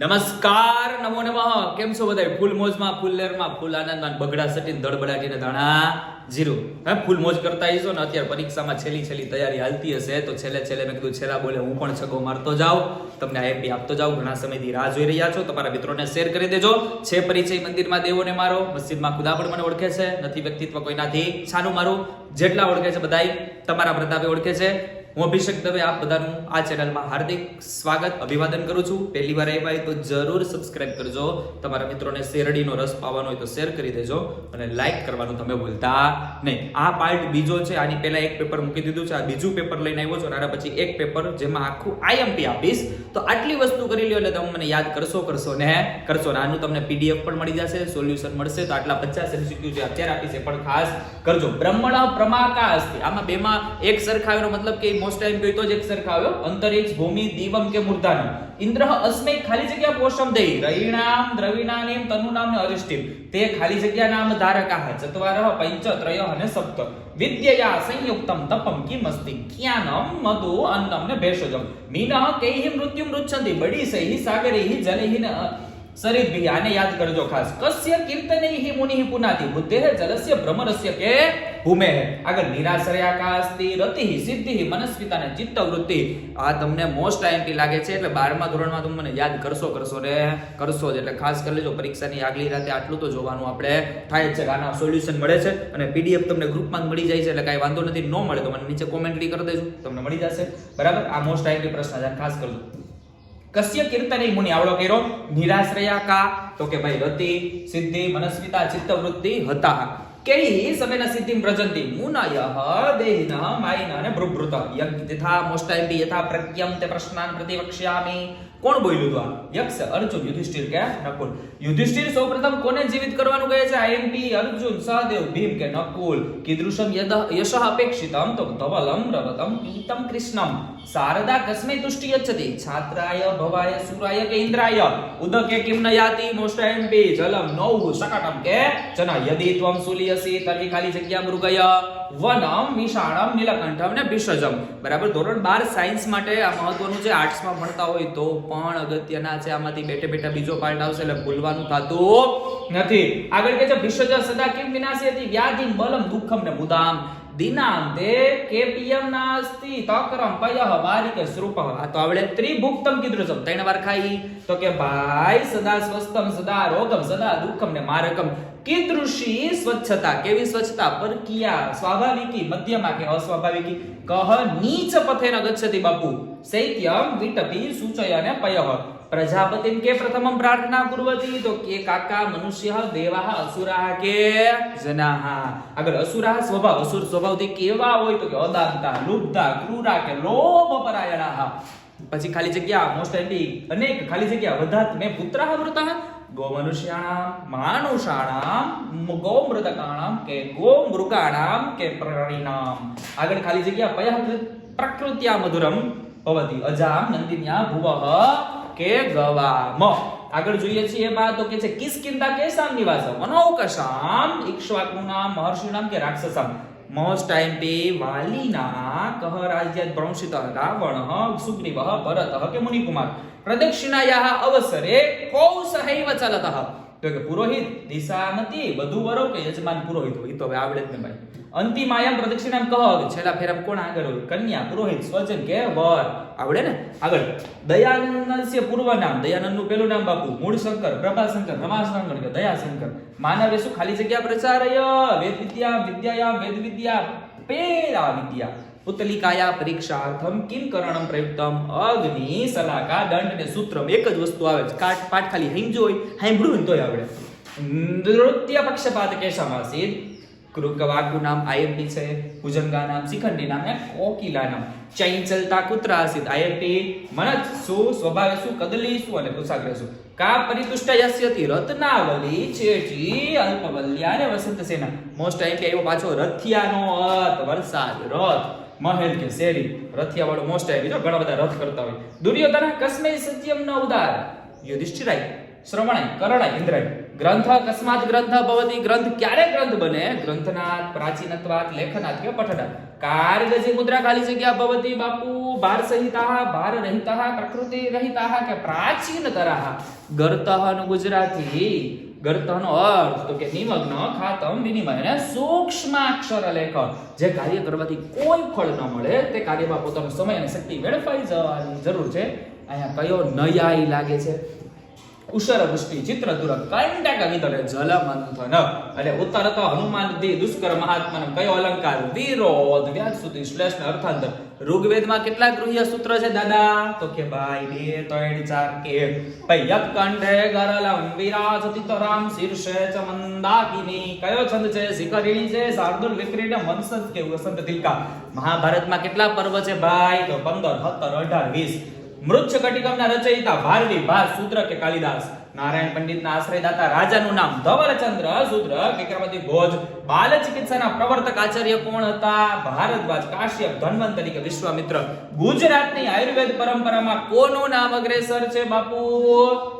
નમસ્કાર, નમો નમઃ. કેમ છો બધા ફૂલ મોજમાં, ફૂલ લેરમાં, ફૂલ આનંદમાં બગડા સટીને દળબડાટીને ધાણા જીરો. હે, ફૂલ મોજ કરતા આવીશો ને અત્યારે પરીક્ષામાં છેલ્લી છેલ્લી તૈયારી હાલતી હશે. તો છેલ્લે છેલ્લે મેં કીધું, છેલ્લા બોલે હું પણ છગો મારતો જાઉં. તમને આઈએમપી આપતો જાઉં. ઘણા સમયથી રાહ જોઈ રહ્યા છો. તમારા મિત્રોને શેર કરી દેજો. છે પરિચય મંદિરમાં દેવોને મારો. મસ્જિદમાં ખુદા પણ મને ઓળખે છે. નથી વ્યક્તિત્વ કોઈનાથી છાનું મારું. જેટલા ઓળખે છે બધાય, તમારા પ્રતાપે ઓળખે છે. હું અભિષેક દવે આપ બધાનું આ ચેનલમાં હાર્દિક સ્વાગત, અભિવાદન કરું છું. પહેલી વાર આવ્યા તો જરૂર સબસ્ક્રાઇબ કરજો. તમારા મિત્રોને શેરડીનો રસ પાવાનો હોય તો શેર કરી દેજો અને લાઇક કરવાનું તમે ભૂલતા નહીં. આ પાર્ટ બીજો છે, આની પહેલા એક પેપર મૂકી દીધું છે. આ બીજું પેપર લઈને આવ્યો છું અને પછી એક પેપર જેમાં આખું આઈએમપી આપીશ. તો આટલી વસ્તુ કરી લ્યો એટલે તમે મને યાદ કરશો કરશો ને કરશો ને. આનું તમને પીડીએફ પણ મળી જશે સોલ્યુશન મળશે. તો આટલા પચાસ એમસીક્યુ જે અત્યારે આપીશ એ પણ ખાસ કરજો. બ્રહ્મણ પ્રમાકાશ આમાં બેમાં એક સરખાવ્યો મતલબ કે મોસ્ટ ટાઈમ તો જ એક સરખાવ્યો અંતરિક્ષ ભૂમિ, દીવમ કે મૂર્ધાનમ. ઇન્દ્ર અસ્મે ખાલી જગ્યા પોષમ દઈ. રૈણામ, દ્રવિણાનેમ, તનુનામ ને અરિષ્ટિમ તે ખાલી જગ્યા નામ ધારકાહ ચત્વારઃ પંચ ત્રય અને સપ્ત. વિદ્યયા સંયુક્તમ તપમ કિમસ્તિ. જ્ઞાનમ મધુ અન્નમ ને ભેષજમ. મીનઃ કૈહિ મૃત્યુમ મૃચ્છન્તિ બડી સૈહિ, સાગરૈહિ, જલૈહિ ન ભી આને યાદ કરજો ખાસ. કસ્ય કીર્તનૈહિ મુનિઃ પુનાતિ. બુદ્ધેઃ જલસ્ય ભ્રમરસ્ય કે ભૂમે આગળ નિરાશ્રયાકાસ્તિ, રતિ સિદ્ધિ મનસ્વિતા ને ચિત્ત વૃત્તિ. આ તમને મોસ્ટ આઈએમપી લાગે છે, એટલે 12મા ધોરણમાં તમે મને યાદ કરશો કરશો રે, કરશો જ. એટલે ખાસ કરી લેજો, પરીક્ષાની આગલી રાતે આટલું તો જોવાનું આપણે થાય છે. આના સોલ્યુશન મળે છે અને પીડીએફ તમને ગ્રુપમાં મળી જાય છે, એટલે કાંઈ વાંધો નથી. ન મળે તો મને નીચે કોમેન્ટ્રી કરી દેજો, તમને મળી જશે. બરાબર? આ મોસ્ટ આઈએમપી પ્રશ્ન ખાસ કરજો. કસ્ય કીર્તને મુનિ આવડો કર્યો. નિરાશ્રયા કા તો કે ભાઈ રતિ, સિદ્ધિ, મનસ્વિતા, ચિત્તવૃત્તિ હતા કેળી સમેન સિદ્ધિમ પ્રજંતિ મુનયઃ, દેહિનઃ માયિનઃ અને ભૃભૃત યથા બી યથા પ્રજ્ઞમ તે પ્રશ્નાન પ્રતિવક્ષ્યામિ. કોણ બોલ્યું હતું આ? યક્ષ, અર્જુન, યુધિષ્ઠિર કે નકુલ? યુધિષ્ઠિર સૌપ્રથમ કોને જીવિત કરવાનું કહે છે? આઈએમપી, અર્જુન, સહદેવ, ભીમ કે નકુલ? કીદૃશમ યશઃ અપેક્ષિતમ તો ધવલમ રવતમ પીતમ કૃષ્ણમ. શારદા કસ્મે તુષ્ટિ યચ્છતિ. છાત્રાય, ભવાય, સુરાય કે ઇન્દ્રાય? ઉદકે કિમ ન યાતિ? મોસ્ટ એમપી જલમ, નૌ, સકટમ કે જના? યદિ ત્વમ સુલિયસી તર્હિ ખાલી જગ્યા મૃગય? વનમ વિષાણમ નીલકંઠમ ને ભિષજમ. બરાબર? ધોરણ 12 સાયન્સ માટે આ મહત્વનું છે આર્ટ્સમાં ભણતા હોય તો પણ અગત્યના છે. આમાંથી બેઠે બેઠા બીજો પાર્ટ આવશે એટલે ભૂલવાનું થતું નથી. આગળ કે છે ભિષજ સદા કેમ વિનાશી હતી? વ્યાધિ બલમ દુઃખમ ને મુદામ. કેપિયમ નાસ્તિ તકરમ પયઃ વારિક શ્રુપઃ આ તો આવડે ત્રિભુક્તમ કીધું છે ત્રણ વાર ખાઈ તો કે ભાઈ સદા સ્વસ્થમ સદા રોગમ સદા દુઃખમ ને મારકમ કીદૃશી સ્વચ્છતા કેવી સ્વચ્છતા પરકીયા સ્વાભાવિકી મધ્યમાં કે અસ્વાભાવિકી કહ નીચ પથેન ગચ્છતિ બાપુ શૈત્યમ વિટપી સૂચય ને પયઃ પ્રજાપતિમ કે પ્રથમમ પ્રાર્થના કુર્વતી? તો કે કાકા, મનુષ્ય દેવાહ અસુરાહ કે જનાહ આગળ અસુરાહ સ્વભાવ, અસુર સ્વભાવથી કેવા હોય? તો કે અદાંતા લુબ્ધા ક્રૂરા કે લોભ પરાયણાહ પછી ખાલી જગ્યા મોસ્ટ એન્ડી અનેક, ખાલી જગ્યા, વધાત મે પુત્રઃ મૃતઃ? ગોમનુષ્યાણામ, માનુષાણામ, ગોમૃતકાણામ કે ગોમૃગાણામ કે પ્રાણીનામ? આગળ ખાલી જગ્યા પયઃ પ્રકૃત્યા મધુરમ, ભવતી અજામ, નંદિન્યા, ભુવઃ કે ગવામ. આગળ જોઈએ છીએ એમાં તો કે છે, કિસ્કિંદા કેસામ નિવાસમ. અનૌકશામ, ઈક્ષ્વાકુનું નામ મહર્ષિ નામ કે રાક્ષસમ. મોસ્ટ ટાઈમ પે વાલીના કહ રાજ્યાત ભ્રંશિત રાવણ સુગ્રીવ, ભરત કે મુનિકુમાર. પ્રદક્ષિણાયા અવસરે કૌસહૈવ ચલતઃ. તો કે પુરોહિત, દિશામતી વધુ વરો કે યજમાન પુરોહિત હોય તો હવે આવડે જ ને ભાઈ. અંતિમાયામ પ્રદક્ષિણામ કહો છેલ્લા ફેરા કોણ આગળ હોય? કન્યા, પુરોહિત, સ્વજન કે વર. આવડે ને? આગળ. દયાનંદસ્ય પૂર્વ નામ દયાનંદનું પેલું નામ બાપુ મૂળ શંકર પ્રભાશંકર, રમાશંકર કે દયાશંકર. માનવે શું? ખાલી જગ્યા પ્રચારય વેદ વિદ્યા વિદ્યાયામ વેદ વિદ્યા પેરા વિદ્યા. પુતલિકાયા પરીક્ષાર્થમ કિમ કરણમ પ્રયુક્તમ? અગ્નિ, સલાકા, દંડ ને સૂત્રમ એક જ વસ્તુ આવે છે. કાટ પાઠ ખાલી હિંજો હોય સાંભળ્યું ને તોય આવડે. નૃત્ય પક્ષપાત કેશમાસીત કૃકવાકુ નામ આઈએમપી છે, ભુજંગા નામ, શિખંડી નામ કોકિલા નામ. ચંચલતા કુતરા આસિત આઈએમપી મનત સુ, સ્વભાવે શું કદલી સુ અને કુસાગ્ર સુ. કા પરિતુષ્ટ યસ્યતિ, રત્નાવલી છેટી અલ્પવલ્યા ને વસંત સેના. મોસ્ટ આઈએમપી આવ્યો પાછો રથિયાનો અત વરસાદ, રથ. મહેલ કે શેરી. રથિયા વાળો મોસ્ટ આવી જો ઘણા બધા રથ કરતા હોય. દુર્યોધન કસ્મે સત્યમ ન ઉદાર. યુધિષ્ઠિરાય, શ્રવણાય, કરણાય, ઇન્દ્રાય. ગ્રંથ અકસ્માત ગ્રંથ ભવતી ગ્રંથ ક્યારે ગ્રંથ બને? ગ્રંથનાથ, પ્રાચીનત્વાત લેખનાથ કે પઠનાથ. કારગજી મુદ્રા ખાલી જગ્યા ભવતી બાપુ. ભાર સહિતા ભાર રહિતા, પ્રકૃતિ રહિતા કે પ્રાચીન તરાહ? ગર્તઃ ગુજરાતી. ગર્તનો અર્થ તો કે નિમગ્ન, ખાતમ, વિનિમય અને સૂક્ષ્માક્ષર લેખ જે કાર્ય કરવાથી કોઈ ફળ ન મળે, તે કાર્યમાં પોતાનો સમય અને શક્તિ વેડફાઈ જવાની જરૂર છે. અહીંયા કયો નયાય લાગે છે? દુરક કંડક વિતરે જલ મંથન એટલે ઉત્તર હનુમાન દી, દુષ્કર મહાત્માનો, કયો અલંકાર, વિરોધ વ્યાસ સુધી શ્લેષ અર્થાંતર. ઋગ્વેદમાં કેટલા ગૃહ્ય સૂત્ર છે, દાદા? તો કે ભાઈ બે, ત્રણ, ચાર, કે. ભાઈ યત કંઠે ગરલમ વિરાજતિ તરામ શીર્ષે ચ મંદાકિની. કયો છંદ છે, શિખરિણી છે, શાર્દુલ વિક્રીને વંશજ કે વસંત તિલકા મહાભારતમાં કેટલા પર્વ છે ભાઈ તો 15 17 18 20 મૃચ્છ કટિકમના રચયિતા ભારવી ભાર સૂત્ર કે કાલિદાસ. નારાયણ પંડિતના આશ્રયદાતા રાજાનું નામ ધવલચંદ્ર સૂત્ર વિક્રમતી ભોજ. બાલ ચિકિત્સાના પ્રવર્તક આચાર્ય કોણ હતા? ભારદ્વાજ કાશ્યપ ધન્વંતરી તરીકે વિશ્વામિત્ર. ગુજરાતની આયુર્વેદ પરંપરામાં કોનું નામ અગ્રેસર છે બાપુ?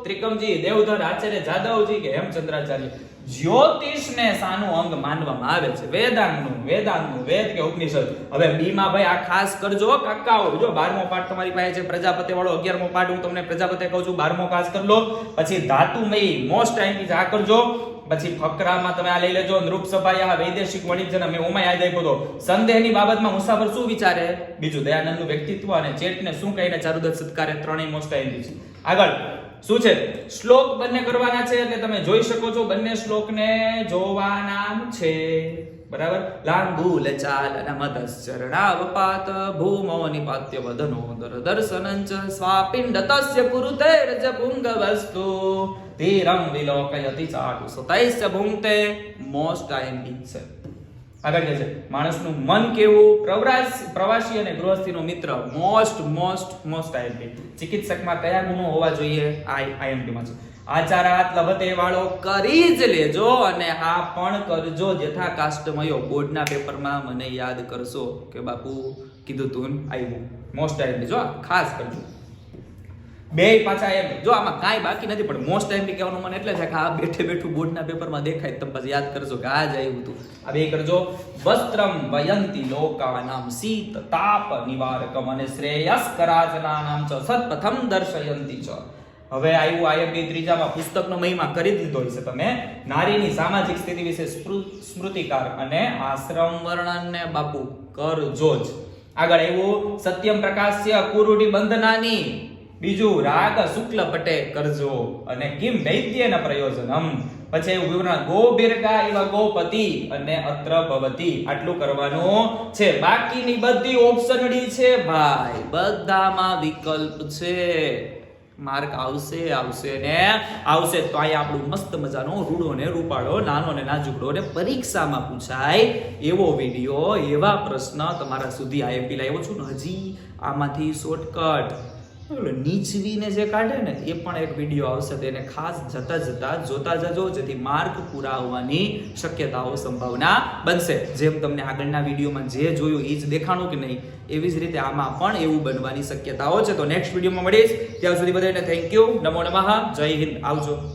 ત્રિકમજી દેવધર આચાર્ય જાદવજી કે હેમચંદ્રાચાર્ય? જ્યોતિષને સાનું અંગ માનવામાં આવે છે. વેદાંગનું વેદાંગનું વેદ કે ઉપનિષદ. હવે બીમાં ભાઈ આ ખાસ કરજો કાકાઓ. જો 12મો પાઠ તમારી પાસે છે પ્રજાપતિ વાળો 11મો પાઠ, હું તમને પ્રજાપતિ કહું છું 12મો ખાસ કરી લો. પછી ધાતુમયી મોસ્ટ ટાઈમ આ કરજો. પછી ફકરામાં તમે આ લઈ લેજો. નૃપ આ વૈદેશિક વણિજ્યના મેં ઓમાં યાદ આપ્યો સંદેહની બાબતમાં મુસાફર શું વિચારે? બીજું દયાનંદનું વ્યક્તિત્વ અને ચેટને શું કહીને ચારુદત્ત સત્કારે ત્રણેય મોસ્ટ ટાઈમ છે. આગળ. શું છે? શ્લોક બંને કરવાના છે એટલે તમે જોઈ શકો છો બંને શ્લોકને જોવાના છે. બરાબર? લાંબુલ ચાલ અને મદસ ચરણાવપાત ભૂમો નિપાત્ય વદનો દર દર્શનંચ સ્વાપિંડ તસ્ય પુરુતે રજ પુંગ વસ્તુ તીરમ વિલોકયતિ ચાટુ સતૈસ્ય ભુંક્તે મોસ્ટ આઈ છે આગળ કહે છે. માણસનું મન કેવું? પ્રવાસ, પ્રવાસી અને ગૃહસ્થીનો મિત્ર મોસ્ટ મોસ્ટ મોસ્ટ આઈએમપી ચિકિત્સકમાં કયા ગુણો હોવા જોઈએ? આઈ આઈએમપી માં છે. આચારાત લભતે વાળો કરી જ લેજો અને આ પણ કરજો જેથા કાસ્ટમયો બોર્ડના પેપરમાં મને યાદ કરશો કે બાપુ, કીધું તું આવ્યું મોસ્ટ આઈએમપી જો ખાસ કરજો. બે પાછા એમ. જો આમાં કાંઈ બાકી નથી, પણ મોસ્ટ ટાઈમ કહેવાનું મને એટલે છે કે આ બેઠે બેઠું બોર્ડના પેપરમાં દેખાય, તમે પછી યાદ કરજો કે આ જ આવ્યું હતું. આ બે કરજો વસ્ત્રમ વયંતી લોકાનામ શીત તાપ નિવારકમ અને શ્રેયસ્કરાજના નામ ચ, સત્પ્રથમ દર્શયંતી ચ. હવે આવ્યું આઈએમપી ત્રીજામાં પુસ્તકનો મહિમા કરી દીધો છે તમે. નારીની સામાજિક સ્થિતિ વિશે સ્મૃ- સ્મૃતિકાર અને આશ્રમ વર્ણનને બાપુ કરજો જ. આગળ આવ્યું, સત્યમ પ્રકાશ્ય કુરુડી બંધનાની. બીજું રાગ શુક્લ પટે કરજો અને કિમ વૈદ્યના પ્રયોજનમ. પછી વિવરણ ગોબીર્ગા એવા ગોપતિ અને અત્ર ભવતી. આટલું કરવાનું છે. બાકીની બધી ઓપ્શનડી છે ભાઈ. બધામાં વિકલ્પ છે. માર્ક આવશે આવશે ને આવશે. તો અહીંયા આપણું મસ્ત મજાનો રૂડો ને રૂપાળો, નાનો ને નાજુકડો ને પરીક્ષામાં પૂછાય એવો વીડિયો એવા પ્રશ્ન તમારા સુધી આઈએમપી લાવ્યો છું ને હજી આમાંથી શોર્ટકટ નીચવીને જે કાઢે ને, એ પણ એક વીડિયો આવશે તેને ખાસ જતા જતા, જોતા જજો, જેથી માર્ક પૂરા આવવાની શક્યતાઓ, સંભાવના બનશે. જેમ તમને આગળના વિડીયોમાં જે જોયું એ જ દેખાણું કે નહીં, એવી જ રીતે આમાં પણ એવું બનવાની શક્યતાઓ છે. તો નેક્સ્ટ વિડીયોમાં મળીશ. ત્યાં સુધી બધાને થેન્ક યુ નમો નમઃ. જય હિન્દ. આવજો.